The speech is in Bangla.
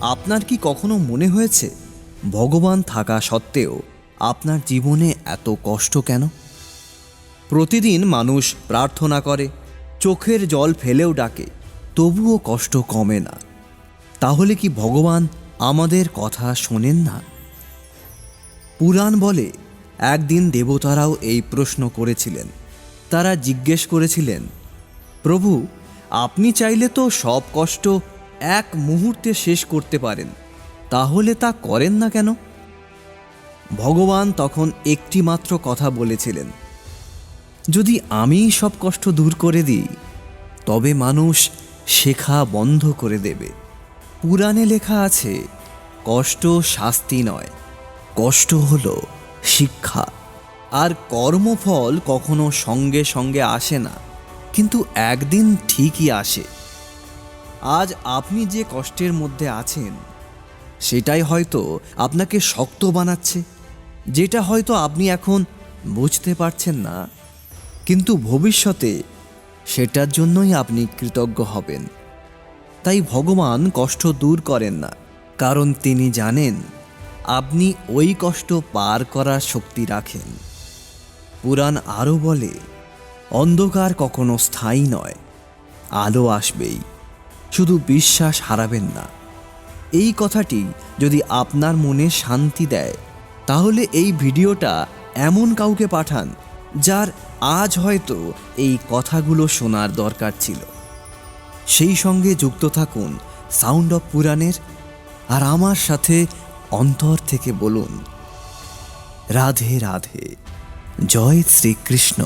আপনার কি কখনো মনে হয়েছে, ভগবান থাকা সত্ত্বেও আপনার জীবনে এত কষ্ট কেন? প্রতিদিন মানুষ প্রার্থনা করে, চোখের জল ফেলেও ডাকে, তবুও কষ্ট কমে না। তাহলে কি ভগবান আমাদের কথা শোনেন না? পুরাণ বলে, একদিন দেবতারাও এই প্রশ্ন করেছিলেন। তারা জিজ্ঞেস করেছিলেন, প্রভু, আপনি চাইলে তো সব কষ্ট এক মুহূর্তে শেষ করতে পারেন। তাহলে তা করেন না কেন? ভগবান তখন একটি মাত্র কথা বলেছিলেন, যদি আমি সব কষ্ট দূর করে দিই, তবে মানুষ শেখা বন্ধ করে দেবে। পুরাণে লেখা আছে, কষ্ট শাস্তি নয়, কষ্ট হল শিক্ষা। আর কর্মফল কখনো সঙ্গে সঙ্গে আসে না, কিন্তু একদিন ঠিকই আসে। আজ আপনি যে কষ্টের মধ্যে আছেন, সেটাই হয়তো আপনাকে শক্ত বানাচ্ছে, যেটা হয়তো আপনি এখন বুঝতে পারছেন না। কিন্তু ভবিষ্যতে সেটার জন্যই আপনি কৃতজ্ঞ হবেন। তাই ভগবান কষ্ট দূর করেন না, কারণ তিনি জানেন আপনি ওই কষ্ট পার করার শক্তি রাখেন। পুরাণ আরও বলে, অন্ধকার কখনো স্থায়ী নয়, আলো আসবেই। শুধু বিশ্বাস হারাবেন না। এই কথাটি যদি আপনার মনে শান্তি দেয়, তাহলে এই ভিডিওটা এমন কাউকে পাঠান যার আজ হয়তো এই কথাগুলো শোনার দরকার ছিল। সেই সঙ্গে যুক্ত থাকুন সাউন্ড অফ পুরাণের আর আমার সাথে অন্তর থেকে বলুন, রাধে রাধে, জয় শ্রীকৃষ্ণ।